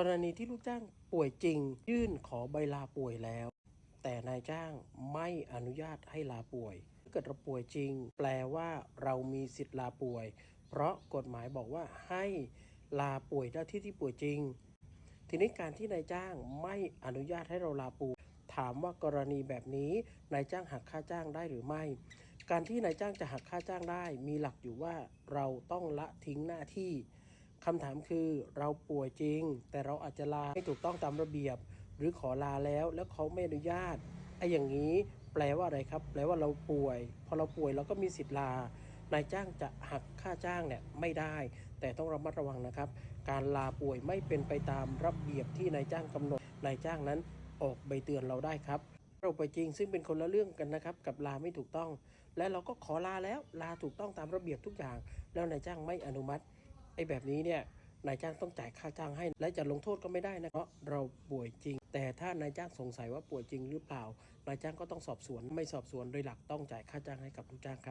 กรณีที่ลูกจ้างป่วยจริง ยื่นขอใบลาป่วยแล้ว แต่นายจ้างไม่อนุญาตให้ลาป่วยถ้าเกิดเราป่วยจริง แปลว่าเรามีสิทธิ์ลาป่วย เพราะกฎหมายบอกว่าให้ลาป่วยหน้าที่ที่ป่วยจริง ทีนี้การที่นายจ้างไม่อนุญาตให้เราลาป่วยถามว่ากรณีแบบนี้นายจ้างหักค่าจ้างได้หรือไม่ การที่นายจ้างจะหักค่าจ้างได้ มีหลักอยู่ว่าเราต้องละทิ้งหน้าที่ คำถามคือเราป่วยจริง แต่เราอาจจะลาไม่ถูกต้องตามระเบียบ หรือขอลาแล้วแล้วเขาไม่อนุญาตไอ้อย่างนี้แปลว่าอะไรครับ แปลว่าเราป่วย พอเราป่วยเราก็มีสิทธิ์ลานายจ้างจะหักค่าจ้างเนี่ยไม่ได้ แต่ต้องระมัดระวังนะครับ การลาป่วยไม่เป็นไปตามระเบียบที่นายจ้างกำหนดนายจ้างนั้นออกใบเตือนเราได้ครับ เราไปจริงซึ่งเป็นคนละเรื่องกันนะครับ กับลาไม่ถูกต้อง และเราก็ขอลาแล้วลาถูกต้องตามระเบียบทุกอย่าง แล้วนายจ้างไม่อนุมัติ ไอ้แบบนี้เนี่ยนายจ้างต้องจ่ายค่าจ้างให้ และจะลงโทษก็ไม่ได้นะเพราะเราป่วยจริง แต่ถ้านายจ้างสงสัยว่าป่วยจริงหรือเปล่านายจ้างก็ต้องสอบสวนไม่สอบสวนโดยหลักต้องจ่ายค่าจ้างให้กับลูกจ้างครับ